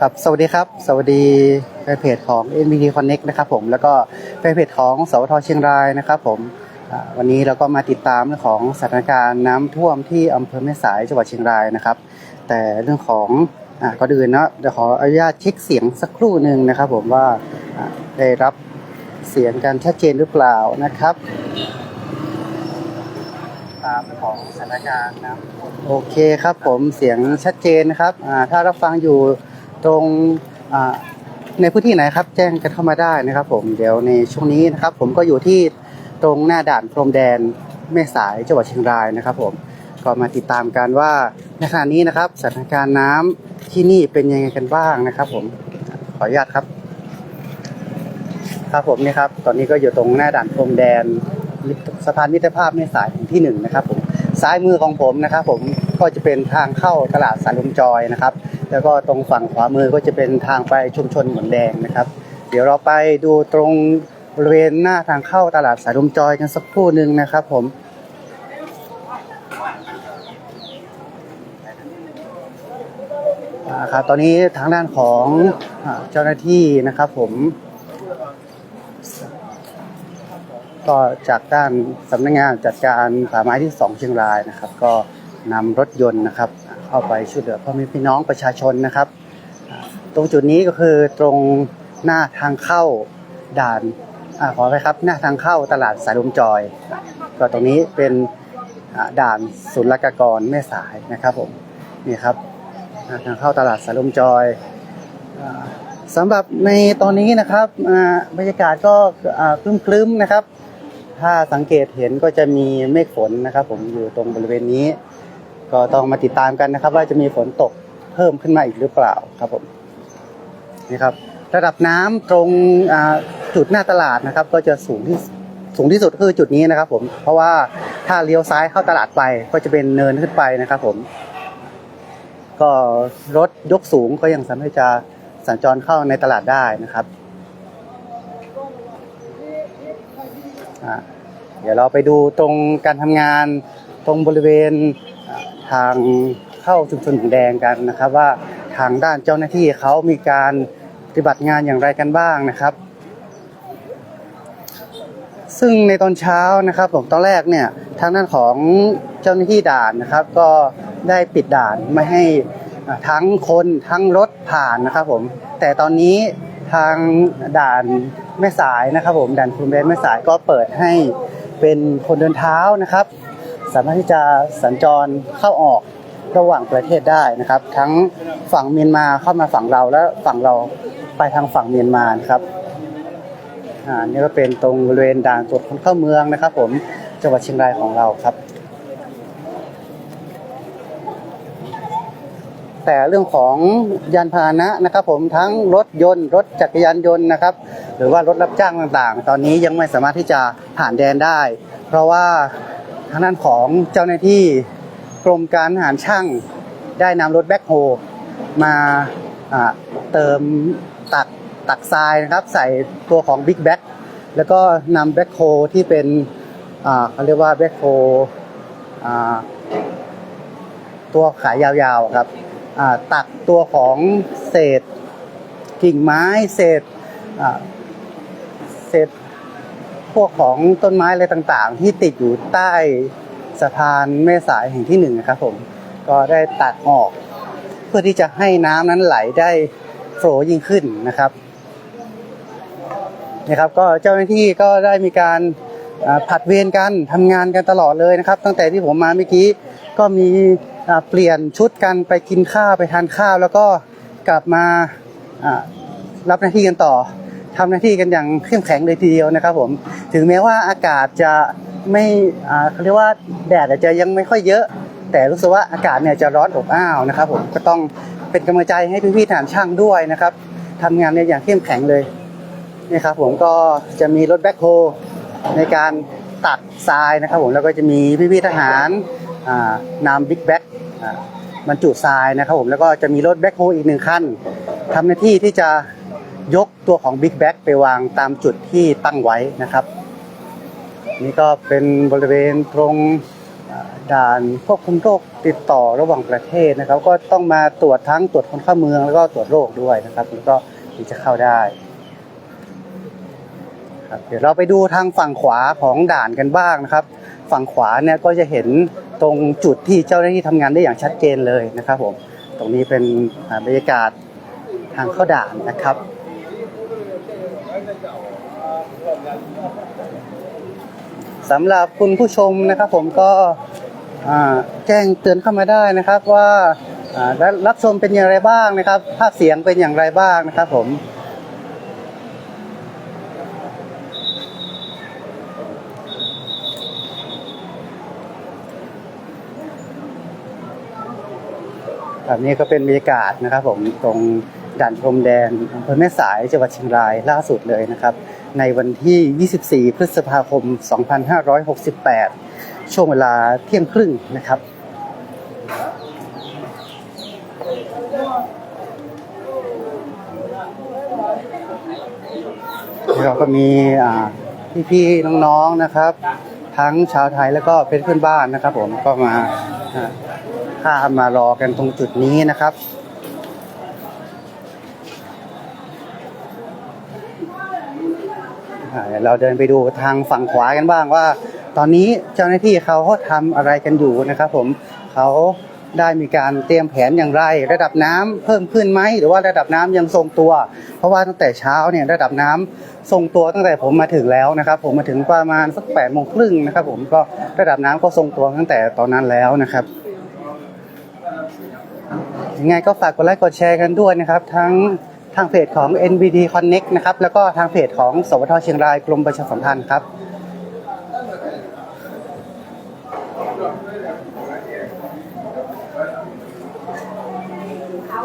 ครับสวัสดีครับ สวัสดีแฟนเพจของ NBT Connect นะครับผมแล้วก็แฟนเพจของสวทเชียงรายนะครับผมวันนี้เราก็มาติดตามเรื่องของสถานการณ์น้ำท่วมที่อำเภอแม่สายจังหวัดเชียงรายนะครับ แต่เรื่องของอก่อนอื่นนะเดี๋ยวขออนุญาตเช็คเสียงสักครู่หนึ่งนะครับ ผมว่าได้รับเสียงกันชัดเจนหรือเปล่านะครับตามของสถานการณ์นะโอเคครับผมเสียงชัดเจนนะครับถ้ารับฟังอยู่ ตรงในพื้นที่ไหนครับ แจ้งกันเข้ามาได้นะครับ ผมเดี๋ยวในช่วงนี้นะครับ ผมก็อยู่ที่ตรงหน้าด่านพรมแดนแม่สายจังหวัดเชียงรายนะครับ ผมก็มาติดตามกันว่าในขณะนี้นะครับ สถานการณ์น้ำที่นี่เป็นยังไงกันบ้างนะครับ ผมขออนุญาตครับ ครับผมนี่ครับ ตอนนี้ก็อยู่ตรงหน้าด่านพรมแดนสะพานมิตรภาพแม่สายแห่งที่หนึ่งนะครับ ผมซ้ายมือของผมนะครับ ผมก็จะเป็นทางเข้าตลาดสายลมจอยนะครับ แล้วก็ตรงฝั่งขวามือก็จะเป็นทางไปชุมชนเหมือนแดงนะครับ เดี๋ยวเราไปดูตรงบริเวณหน้าทางเข้าตลาดสายลมจอยกันสักครู่หนึ่งนะครับผมครับตอนนี้ทางด้านของเจ้าหน้าที่นะครับผมก็จากด้านสำนักงานจัดการป่าไม้ที่ 2 เชียงรายนะครับ ก็นำรถยนต์นะครับ เข้าไปช่วยเหลือพ่อแม่พี่น้องประชาชนนะครับ ตรงจุดนี้ก็คือตรงหน้าทางเข้าด่านอขอไปครับ หน้าทางเข้าตลาดสายลมจอย ก็ตรงนี้เป็นอ่าด่านศุลกากรแม่สายนะครับผมนี่ครับทางเข้าตลาดสายลมจอยสำหรับในตอนนี้นะครับบรรยากาศก็คลึ้มๆนะครับ ถ้าสังเกตเห็นก็จะมีเมฆฝนนะครับ ผมอยู่ตรงบริเวณนี้ ก็ต้องมาติดตามกันนะครับ ว่าจะมีฝนตกเพิ่มขึ้นมาอีกหรือเปล่าครับผมนี่ครับ ระดับน้ำตรงจุดหน้าตลาดนะครับ ก็จะสูงที่สูงที่สุดคือจุดนี้นะครับ ผมเพราะว่าถ้าเลี้ยวซ้ายเข้าตลาดไปก็จะเป็นเนินขึ้นไปนะครับ ผม ก็รถยกสูงก็ยังสามารถจะสัญจรเข้าในตลาดได้นะครับเดี๋ยวเราไปดูตรงการทำงานตรงบริเวณ ทางเข้าชุมชนหมูแดงกันนะครับ ว่าทางด้านเจ้าหน้าที่เขามีการปฏิบัติงานอย่างไรกันบ้างนะครับ ซึ่งในตอนเช้านะครับ ผมตอนแรกเนี่ยทางด้านของเจ้าหน้าที่ด่านนะครับ ก็ได้ปิดด่านไม่ให้ทั้งคนทั้งรถผ่านนะครับผมแต่ตอนนี้ทางด่านแม่สายนะครับผมด่านพรมแดนแม่สายก็เปิดให้เป็นคนเดินเท้านะครับ สามารถที่จะสัญจรเข้าออกระหว่างประเทศได้นะครับ ทั้งฝั่งเมียนมาเข้ามาฝั่งเราและฝั่งเราไปทางฝั่งเมียนมานะครับอ่านี่ก็เป็นตรงบริเวณด่านตรวจคนเข้าเมืองนะครับ ผมจังหวัดเชียงรายของเราครับ แต่เรื่องของยานพาหนะนะครับ ผมทั้งรถยนต์รถจักรยานยนต์นะครับ หรือว่ารถรับจ้างต่างๆ ตอนนี้ยังไม่สามารถที่จะผ่านแดนได้ เพราะว่า ทางด้านของเจ้าหน้าที่กรมการทหารช่างได้นำรถแบ็คโฮมาเติมตักตักทรายนะครับใส่ตัวของบิ๊กแบ็คแล้วก็นำแบ็คโฮที่เป็นเขาเรียกว่าแบ็คโฮตัวขายยาวๆครับตักตัวของเศษกิ่งไม้เศษ พวกของต้นไม้อะไรต่างๆ ที่ติดอยู่ใต้สะพานแม่สายแห่งที่หนึ่งนะครับผมก็ได้ตักออก เพื่อที่จะให้น้ำนั้นไหลได้โฟลยิ่งขึ้นนะครับนะครับก็เจ้าหน้าที่ก็ได้มีการผัดเวรกันทำงานกันตลอดเลยนะครับ ตั้งแต่ที่ผมมาเมื่อกี้ก็มีเปลี่ยนชุดกันไปกินข้าวไปทานข้าว แล้วก็กลับมารับหน้าที่กันต่อ ทำหน้าที่กันอย่างเข้มแข็งเลยทีเดียวนะครับผมถึงแม้ว่าอากาศจะไม่อ่าเขาเรียกว่าแดดอาจจะยังไม่ค่อยเยอะ แต่รู้สึกว่าอากาศเนี่ยจะร้อนอบอ้าวนะครับผมก็ต้องเป็นกำลังใจให้พี่ๆทหารช่างด้วยนะครับทำงานเนี่ยอย่างเข้มแข็งเลยนี่ครับผมก็จะมีรถแบ็คโฮในการตักทรายนะครับผมแล้วก็จะมีพี่ๆทหารนำบิ๊กแบ็คบรรจุทรายนะครับผมแล้วก็จะมีรถแบ็คโฮอีกหนึ่งคันทำหน้าที่ที่จะ ยกตัวของบิ๊กแบ็คไปวางตามจุดที่ตั้งไว้นะครับ นี่ก็เป็นบริเวณตรงด่านควบคุมโรคติดต่อระหว่างประเทศนะครับ ก็ต้องมาตรวจทั้งตรวจคนเข้าเมืองแล้วก็ตรวจโรคด้วยนะครับแล้วก็ถึงจะเข้าได้ครับเดี๋ยวเราไปดูทางฝั่งขวาของด่านกันบ้างนะครับ ฝั่งขวาเนี่ยก็จะเห็นตรงจุดที่เจ้าหน้าที่ทำงานได้อย่างชัดเจนเลยนะครับผมตรงนี้เป็นบรรยากาศทางเข้าด่านนะครับ สำหรับคุณผู้ชมนะครับ ผมก็แจ้งเตือนเข้ามาได้นะครับว่ารับชมเป็นอย่างไรบ้างนะครับ ภาพเสียงเป็นอย่างไรบ้างนะครับ ผมแบบนี้ก็เป็นบรรยากาศนะครับ ผมตรง ด่านพรมแดนอำเภอแม่สายจังหวัดเชียงรายล่าสุดเลยนะครับ ในวันที่ 24 พฤษภาคม 2568 ช่วงเวลาเที่ยงครึ่งนะครับเราก็มีพี่ๆน้องๆนะครับ ทั้งชาวไทยแล้วก็เป็นเพื่อนบ้านนะครับ ผมก็มาอ่าข้ามมารอกันตรงจุดนี้นะครับ อ่าเดี๋ยวเราเดินไปดูทางฝั่งขวากันบ้างว่า ตอนนี้เจ้าหน้าที่เขาทำอะไรกันอยู่นะครับ ผมเขาได้มีการเตรียมแผนอย่างไร ระดับน้ำเพิ่มขึ้นไหมหรือว่าระดับน้ำยังทรงตัว เพราะว่าตั้งแต่เช้าเนี่ยระดับน้ำทรงตัวตั้งแต่ผมมาถึงแล้วนะครับ ผมมาถึงประมาณสักแปดโมงครึ่งนะครับ ผมก็ระดับน้ำก็ทรงตัวตั้งแต่ตอนนั้นแล้วนะครับ ยังไงก็ฝากกดไลค์กดแชร์กันด้วยนะครับ ทั้ง ทางเพจของ NBD Connect นะครับ แล้วก็ทางเพจของ สวทเชียงรายกรมประชาสัมพันธ์ครับ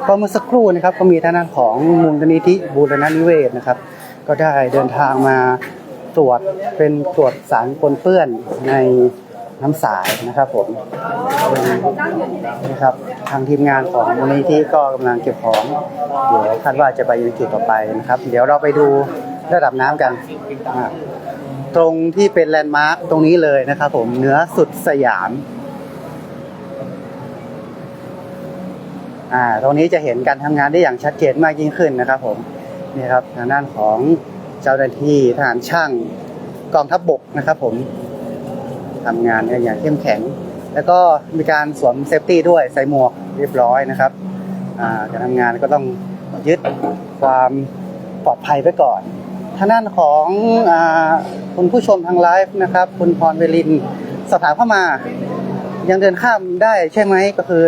ก็เมื่อสักครู่นะครับก็มีทางด้านของมูลนิธิบูรณนิเวศนะครับ ก็ได้เดินทางมาตรวจเป็นตรวจสารปนเปื้อนใน น้ำสายนะครับผมนะครับ ทางทีมงานของมูลนิธิก็กำลังเก็บของเดี๋ยวคาดว่าจะไปยังจุดต่อไปนะครับ เดี๋ยวเราไปดูระดับน้ำกัน ตรงที่เป็นแลนด์มาร์คตรงนี้เลยนะครับผมเหนือสุดสยามอ่าตรงนี้จะเห็นการทำงานได้อย่างชัดเจนมากยิ่งขึ้นนะครับผมนี่ครับทางด้านของเจ้าหน้าที่ทหารช่างกองทัพบบกนะครับผม ทำงานกันอย่างเข้มแข็ง แล้วก็มีการสวมเซฟตี้ด้วยใส่หมวกเรียบร้อยนะครับการทำงานก็ต้องยึดความปลอดภัยไว้ก่อนทางด้านของอคุณผู้ชมทางไลฟ์นะครับ คุณพรเวลินสถามเข้ามา ยังเดินข้ามได้ใช่ไหมก็คือ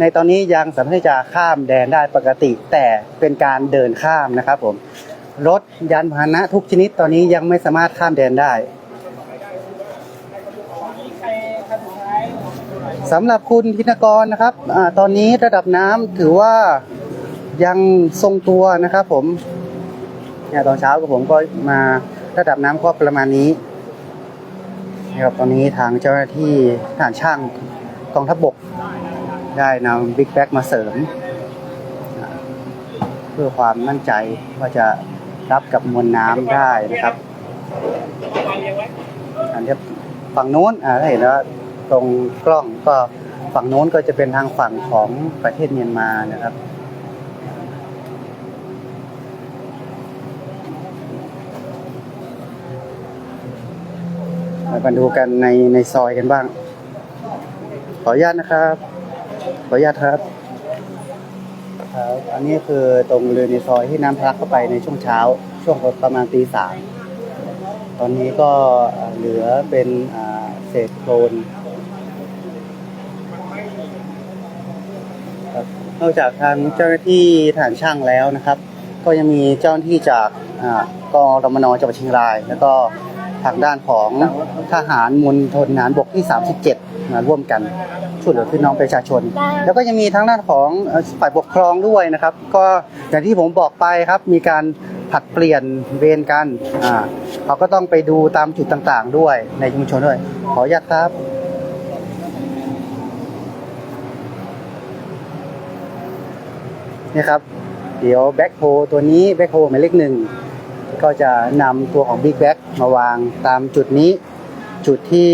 ในตอนนี้ยังสามารถที่จะข้ามแดนได้ปกติ แต่เป็นการเดินข้ามนะครับผมรถยานพาหนะทุกชนิดตอนนี้ยังไม่สามารถข้ามแดนได้ สำหรับคุณพินกรนะครับอตอนนี้ระดับน้ำถือว่ายังทรงตัวนะครับ ผมเนี่ยตอนเช้ากับผมก็มาระดับน้ำก็ประมาณนี้นะครับตอนนี้ทางเจ้าหน้าที่ทหารช่างกองทัพบกได้นำบิ๊กแบ็กมาเสริม เพื่อความมั่นใจว่าจะรับกับมวลน้ำได้นะครับ อันนี้ฝั่งโน้นอ่าถ้าเห็นแล้ว ตรงกล้องก็ฝั่งโน้นก็จะเป็นทางฝั่งของประเทศเมียนมานะครับมาดูกันในในซอยกันบ้าง ขออนุญาตนะครับ ขออนุญาตครับครับอันนี้คือตรงเรือในซอยที่น้ำทะลักเข้าไปในช่วงเช้า ช่วงประมาณตีสามตอนนี้ก็เหลือเป็นเศษโคลนครับ นอกจากทางเจ้าหน้าที่ฐานช่างแล้วนะครับ ก็ยังมีเจ้าหน้าที่จากกองรมนจังหวัดเชียงราย แล้วก็ทางด้านของทหารมณฑลทหารบกที่ 37มาร่วมกันช่วยเหลือพี่น้องประชาชน แล้วก็ยังมีทางด้านของฝ่ายปกครองด้วยนะครับ ก็อย่างที่ผมบอกไปครับมีการผัดเปลี่ยนเวรกัน อ่าเขาก็ต้องไปดูตามจุดต่างๆ ด้วยในชุมชนด้วย ขออนุญาตครับ นี่ครับ เดี๋ยวแบ็คโฮตัวนี้แบ็คโฮหมายเลขหนึ่งก็จะนำตัวของ Big b a g มาวางตามจุดนี้ จุดที่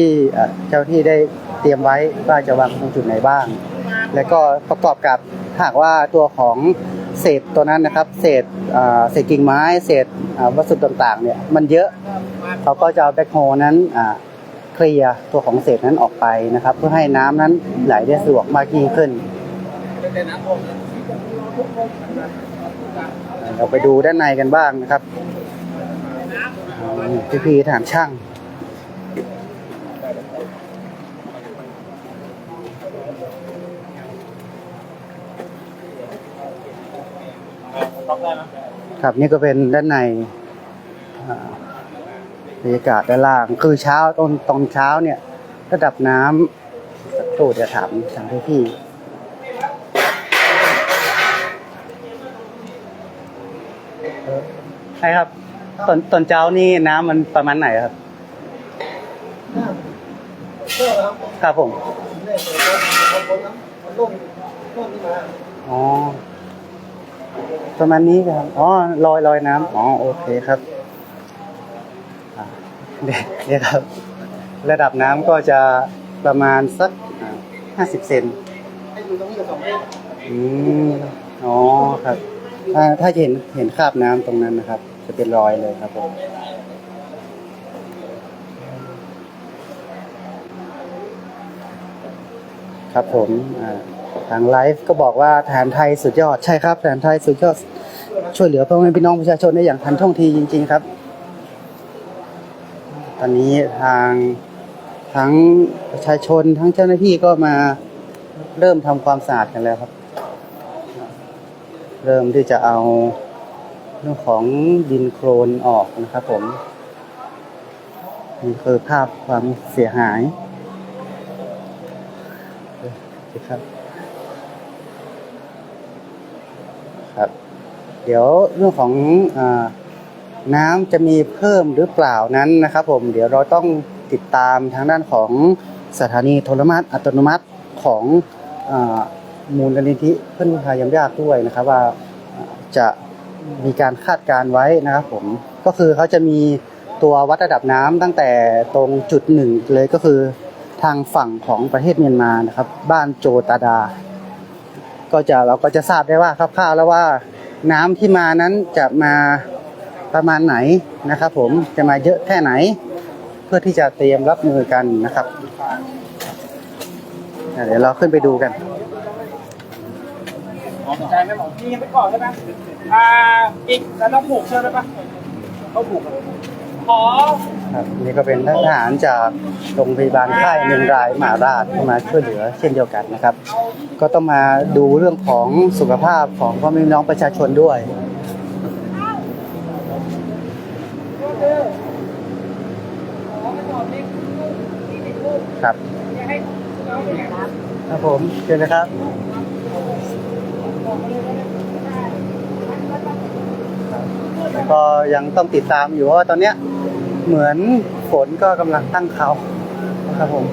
เจ้าที่ได้เตรียมไว้ว่าจะวางตรงจุดไหนบ้าง แล้วก็ประกอบกับหากว่าตัวของเศษตัวนั้นนะครับ เศษเศษกิ่งไม้เศษวัสดุต่างๆเนี่ยมันเยอะเขาก็จะเอาแบ็คโฮนั้นเคลียร์ตัวของเศษนั้นออกไปนะครับ เพื่อให้น้ำนั้นไหลได้สะดวกมากยิ่งขึ้น เราไปดูด้านในกันบ้างนะครับพี่พีๆฐานช่างครับนี่ก็เป็นด้านในอ่าบรรยากาศด้านล่างคือเช้าตอนตอนเช้าเนี่ย ระดับน้ำสักครู่เดี๋ยวถามทางพี่พี่เอ่อ ใช่ครับตอนตอนเช้านี่น้ำมันประมาณไหนครับ ครับผมอ๋อประมาณนี้ครับ อ๋อลอยลอยน้ำอ๋อโอเคครับเนี่ยเนี่ยครับ ระดับน้ำก็จะประมาณสักห้าสิบเซนอืมอ๋อครับ ถ้าถ้าเห็นเห็นคราบน้ำตรงนั้นนะครับ จะเป็นรอยเลยครับผมครับผมทางไลฟ์ก็บอกว่าทหารไทยสุดยอดใช่ครับทหารไทยสุดยอดช่วยเหลือพ่อแม่พี่น้องประชาชนได้อย่างทันท่วงทีจริง ๆครับ ตอนนี้ทางทั้งประชาชนทั้งเจ้าหน้าที่ก็มาเริ่มทำความสะอาดกันแล้วครับ เริ่มที่จะเอา เรื่องของดินโครนออกนะครับผมนี่คือภาพความเสียหายครับครับ เดี๋ยวเรื่องของอน้ำจะมีเพิ่มหรือเปล่านั้นนะครับ ผม เดี๋ยวเราต้องติดตามทางด้านของสถานีโทรมาตอัตโนมัติของอมูลนิธิเพื่อนพายามยากด้วยนะครับ ว่าจะ มีการคาดการณ์ไว้นะครับผมก็คือเขาจะมีตัววัดระดับน้ำตั้งแต่ตรงจุดหนึ่งเลยก็คือทางฝั่งของประเทศเมียนมานะครับ บ้านโจตาดา ก็จะเราก็จะทราบได้ว่าคร่าวๆแล้วว่าน้ำที่มานั้นจะมาประมาณไหนนะครับ ผมจะมาเยอะแค่ไหน เพื่อที่จะเตรียมรับมือกันนะครับเดี๋ยวเราขึ้นไปดูกันใจไหมหมอพี่ยังไม่ก่อนใช่ไหม อ่าอีกแล้วต้องผูกเชือกได้ปะเขาผูกกันขอครับนี่ก็เป็นทหารจากโรงพยาบาลค่ายเมืองรายมหาราชเข้ามาช่วยเหลือเช่นเดียวกันนะครับ ก็ต้องมาดูเรื่องของสุขภาพของพ่อแม่น้องประชาชนด้วยครับครับผมเชิญนะครับ ก็ยังต้องติดตามอยู่ว่าตอนเนี้ยเหมือนฝนก็กำลังตั้งเขาครับผม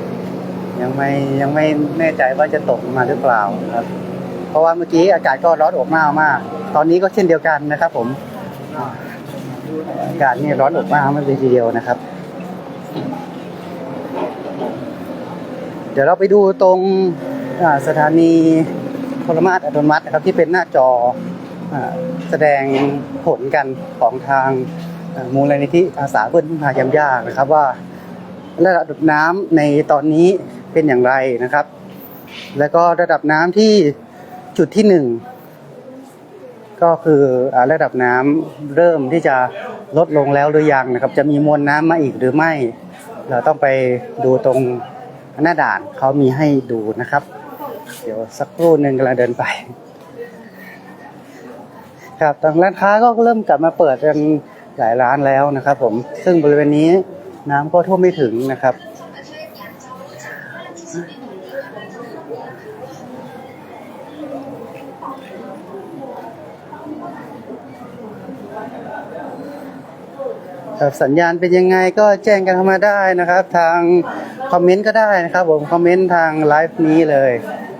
ยังไม่ยังไม่แน่ใจว่าจะตกมาหรือเปล่าครับ เพราะว่าเมื่อกี้อากาศก็ร้อนอบอ้าวมาก ตอนนี้ก็เช่นเดียวกันนะครับ ผมอากาศนี่ร้อนอบอ้าวมากเลยทีเดียวนะครับ เดี๋ยวเราไปดูตรงสถานีโทรมาตอัตโนมัตินะครับที่เป็นหน้าจอ แสดงผลกันของทางมูลนิธิอาสาเพื่อนพึ่งพายามยากนะครับว่าระดับน้ำในตอนนี้เป็นอย่างไรนะครับ แล้วก็ระดับน้ำที่จุดที่หนึ่งก็คือระดับน้ำเริ่มที่จะลดลงแล้วหรือยังนะครับ จะมีมวลน้ำมาอีกหรือไม่ เราต้องไปดูตรงหน้าด่านเขามีให้ดูนะครับ เดี๋ยวสักครู่หนึ่งกำลังเดินไป ครับทางร้านค้าก็เริ่มกลับมาเปิดกันหลายร้านแล้วนะครับผมซึ่งบริเวณนี้น้ำก็ท่วมไม่ถึงนะครับครับ สัญญาณเป็นยังไงก็แจ้งกันเข้ามาได้นะครับ ทางคอมเมนต์ก็ได้นะครับผมคอมเมนต์ทางไลฟ์นี้เลย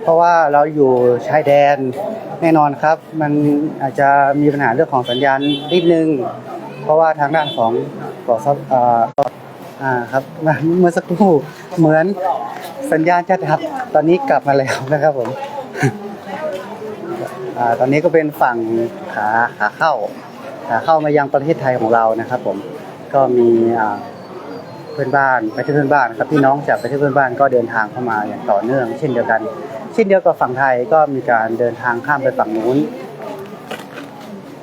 เพราะว่าเราอยู่ชายแดน แน่นอนครับ มันอาจจะมีปัญหาเรื่องของสัญญาณนิดนึง เพราะว่าทางด้านของกสเอ่ออ่าครับเมื่อสักครู่เหมือนสัญญาณจะดับตอนนี้กลับมาแล้วนะครับผมอ่าตอนนี้ก็เป็นฝั่งขาขาเข้าขาเข้ามายังประเทศไทยของเรานะครับ ผมก็มีอ่าเพื่อนบ้านประเทศเพื่อนบ้านครับพี่น้องจากประเทศเพื่อนบ้านก็เดินทางเข้ามาอย่างต่อเนื่อง เช่นเดียวกัน ช่นเดียวกับฝั่งไทยก็มีการเดินทางข้ามไปฝั่งนู้น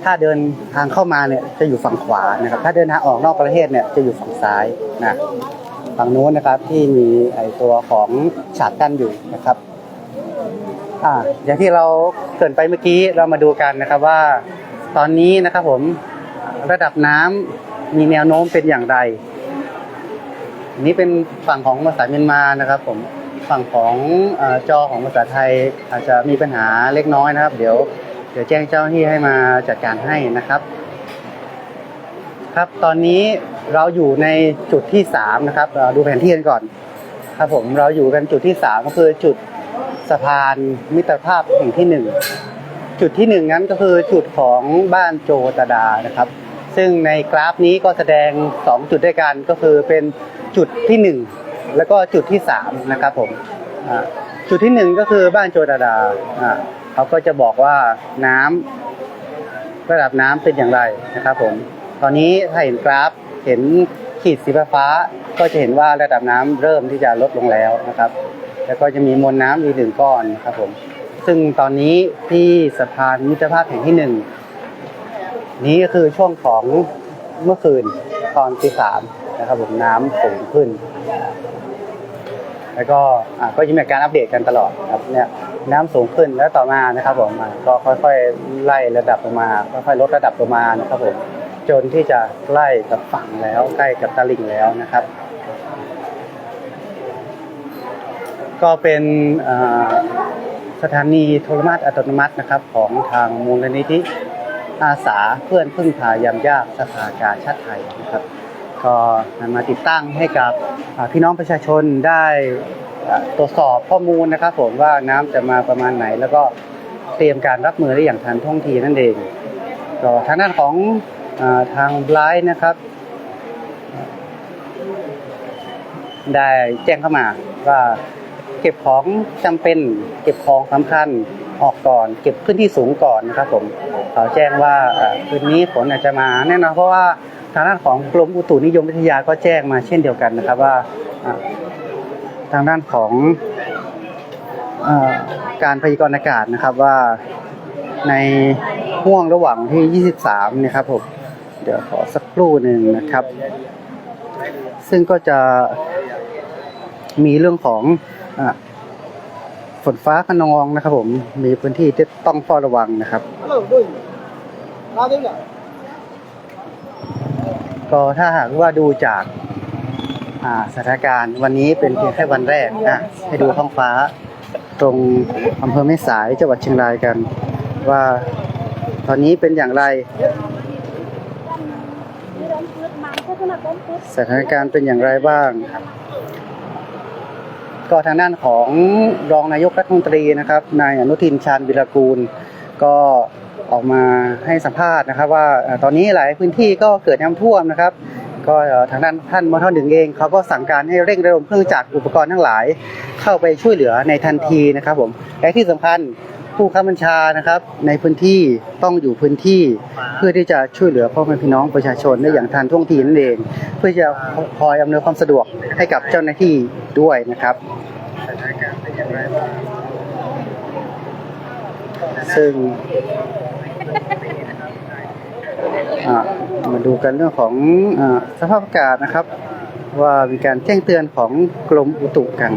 ถ้าเดินทางเข้ามาเนี่ยจะอยู่ฝั่งขวานะครับ ถ้าเดินทางออกนอกประเทศเนี่ยจะอยู่ฝั่งซ้ายนะฝั่งนู้นนะครับที่มีไอตัวของฉากกั้นอยู่นะครับอ่าอย่างที่เราเกินไปเมื่อกี้เรามาดูกันนะครับว่า ตอนนี้นะครับผมระดับน้ำมีแนวโน้มเป็นอย่างไรนนี้เป็นฝั่งของภาษาเมียนมานะครับผม ฝั่งของอจอของภาษาไทยอาจจะมีปัญหาเล็กน้อยนะครับ เดี๋ยวเดี๋ยวแจ้งเจ้าหน้าที่ให้มาจัดการให้นะครับ ครับตอนนี้เราอยู่ในจุดที่สามนะครับดูแผนที่กันก่อน ครับผมเราอยู่กันจุดที่สามก็คือจุดสะพานมิตรภาพแห่งที่หนึ่งจุดที่หนึ่งนั้นก็คือจุดของบ้านโจตดานะครับ ซึ่งในกราฟนี้ก็แสดง 2 จุดด้วยกันก็คือเป็นจุดที่ 1 แล้วก็จุดที่3นะครับผมจุดที่1ก็คือบ้านโจดาอ่าเขาก็จะบอกว่าน้ำระดับน้ำเป็นอย่างไรนะครับผมตอนนี้ถ้าเห็นกราฟเห็นขีดสีฟ้าก็จะเห็นว่าระดับน้ำเริ่มที่จะลดลงแล้วนะครับ แล้วก็จะมีมวลน้ำอีกหนึ่งก้อนครับผมซึ่งตอนนี้ที่สะพานมิตรภาพแห่งที่หนึ่งนี้ก็คือช่วงของเมื่อคืนตอนตีสามนะครับผมน้ำสูงขึ้น แล้วก็อ่าก็จะมีการอัปเดตกันตลอดครับเนี่ยน้ำสูงขึ้นแล้วต่อมานะครับผมอ่าก็ค่อยๆไล่ระดับลงมา ค่อยๆลดระดับลงมานะครับผมจนที่จะใกล้กับฝั่งแล้วใกล้กับตลิ่งแล้วนะครับ ก็เป็นอ่อสถานีโทรมาตอัตโนมัตินะครับ ของทางมูลนิธิอาสาเพื่อนพึ่งพายามยากสภากาชาติไทยนะครับ ก็นำมาติดตั้งให้กับพี่น้องประชาชนได้ตรวจสอบข้อมูลนะครับผมว่าน้ำจะมาประมาณไหน แล้วก็เตรียมการรับมือได้อย่างทันท่วงทีนั่นเองก็ทางด้านของอทางไลน์นะครับ ได้แจ้งเข้ามาว่าเก็บของจำเป็นเก็บของสำคัญออกก่อน เก็บพื้นที่สูงก่อนนะครับผมเขาแจ้งว่าคืนนี้ฝนอาจจะมาแน่นอนเพราะว่า ทางด้านของกรมอุตุนิยมวิทยาก็แจ้งมาเช่นเดียวกันนะครับว่าทางด้านของอการพยากรณ์อากาศนะครับว่าในห่วงระหว่างที่ 23 นะครับผมเดี๋ยวขอสักครู่หนึ่งนะครับ ซึ่งก็จะมีเรื่องของอฝนฟ้าขนองนะครับผมมีพื้นที่ที่ต้องเฝ้าระวังนะครับ ก็ถ้าหากว่าดูจากสถานการณ์วันนี้เป็นเพียงแค่วันแรกนะให้ดูท้องฟ้าตรงอำเภอแม่สายจังหวัดเชียงรายกัน ว่าตอนนี้เป็นอย่างไร สถานการณ์เป็นอย่างไรบ้าง ก็ทางด้านของรองนายกรัฐมนตรีนะครับ นายอนุทินชาญวิรากูล ก็ออกมาให้สัมภาษณ์นะครับ ว่าตอนนี้หลายพื้นที่ก็เกิดน้ำท่วมนะครับ ก็ทางด้านท่านมทหนึ่งเองเขาก็สั่งการให้เร่งระดมเครื่องจักรอุปกรณ์ทั้งหลาย เข้าไปช่วยเหลือในทันทีนะครับผมและที่สำคัญผู้ข้าบัญชานะครับ ในพื้นที่ต้องอยู่พื้นที่เพื่อที่จะช่วยเหลือพ่อแม่พี่น้องประชาชนได้อย่างทันท่วงทีนั่นเอง เพื่อจะคอยอำนวยความสะดวกให้กับเจ้าหน้าที่ด้วยนะครับ ซึ่งมาดูกันเรื่องของอสภาพอากาศนะครับ ว่ามีการแจ้งเตือนของกรมอุตุกัน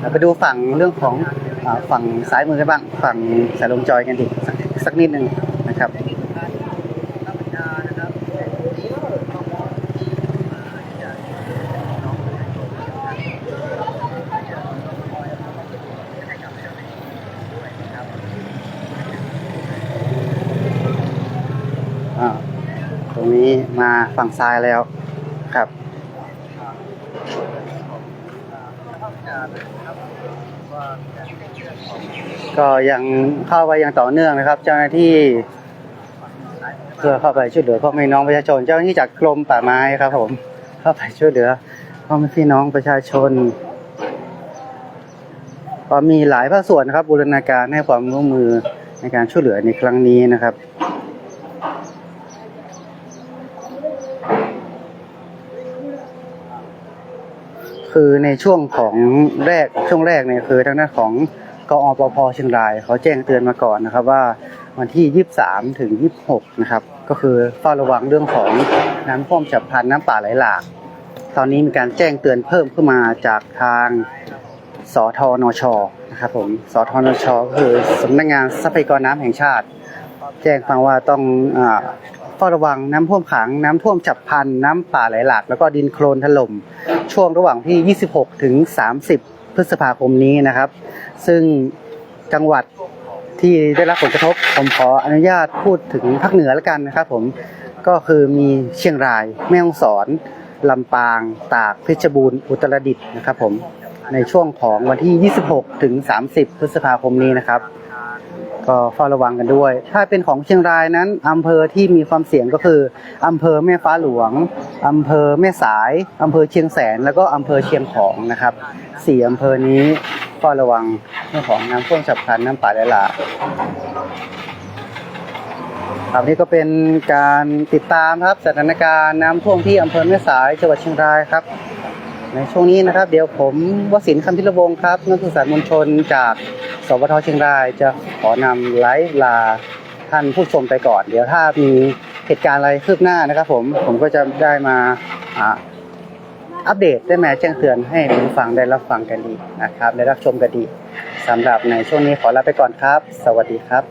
เราไปดูฝั่งเรื่องของอฝั่งซ้ายมือกันบ้าง ฝั่งสายลมจอยกันดิสักสักนิดหนึ่งนะครับ อ่าตรงนี้ มาฝั่งซ้ายแล้วครับ ก็ยังเข้าไปอย่างต่อเนื่องนะครับ เจ้าหน้าที่เพื่อเข้าไปช่วยเหลือพ่อแม่น้องประชาชน เจ้าหน้าที่จากกรมป่าไม้ครับ ผม เข้าไปช่วยเหลือพ่อแม่พี่น้องประชาชน ก็มีหลายภาคส่วนนะครับบูรณาการให้ความร่วมมือในการช่วยเหลือในครั้งนี้นะครับ คือในช่วงของแรกช่วงแรกเนี่ยคือทางด้านของกอปพเชียงรายเขาแจ้งเตือนมาก่อนนะครับว่าวันที่ 23 ถึง 26 นะครับ ก็คือเฝ้าระวังเรื่องของน้ำท่วมฉับพลันน้ำป่าไหลหลาก ตอนนี้มีการแจ้งเตือนเพิ่มขึ้นมาจากทางสทนชนะครับผมสทนช คือสำนักงานทรัพยากรน้ำแห่งชาติ แจ้งฟังว่าต้องอ เฝ้าระวังน้ำท่วมขัง น้ำท่วมฉับพลัน น้ำป่าไหลหลาก แล้วก็ดินโคลนถล่ม ช่วงระหว่างที่ 26 ถึง 30 พฤษภาคมนี้นะครับ ซึ่งจังหวัดที่ได้รับผลกระทบ ผมขออนุญาตพูดถึงภาคเหนือแล้วกันนะครับผม ก็คือมีเชียงราย แม่ฮ่องสอน ลำปาง ตาก เพชรบูรณ์ อุตรดิตถ์นะครับผม ในช่วงของวันที่ 26 ถึง 30 พฤษภาคมนี้นะครับ ก็เฝ้าระวังกันด้วย ถ้าเป็นของเชียงรายนั้นอำเภอที่มีความเสี่ยงก็คืออำเภอแม่ฟ้าหลวงอำเภอแม่สายอำเภอเชียงแสน แล้วก็อำเภอเชียงของนะครับสี่อำเภอนี้เฝ้าระวังเรื่องของน้ำท่วมฉับพลันน้ำป่าไหลหลากครับนี่ก็เป็นการติดตามครับสถานการณ์น้ำท่วมที่อำเภอแม่สายจังหวัดเชียงรายครับ ในช่วงนี้นะครับ เดี๋ยวผมวสินคำพิรวงครับนักสื่อสารมวลชนจาก สวทเชียงรายจะขอนำไลฟ์ลาท่านผู้ชมไปก่อน เดี๋ยวถ้ามีเหตุการณ์อะไรคืบหน้านะครับ ผมผมก็จะได้มาอัปเดตได้มาแจ้งเตือนให้ผู้ฟังได้รับฟังกันดีนะครับได้รับชมกันดีสำหรับในช่วงนี้ขอลาไปก่อนครับ สวัสดีครับ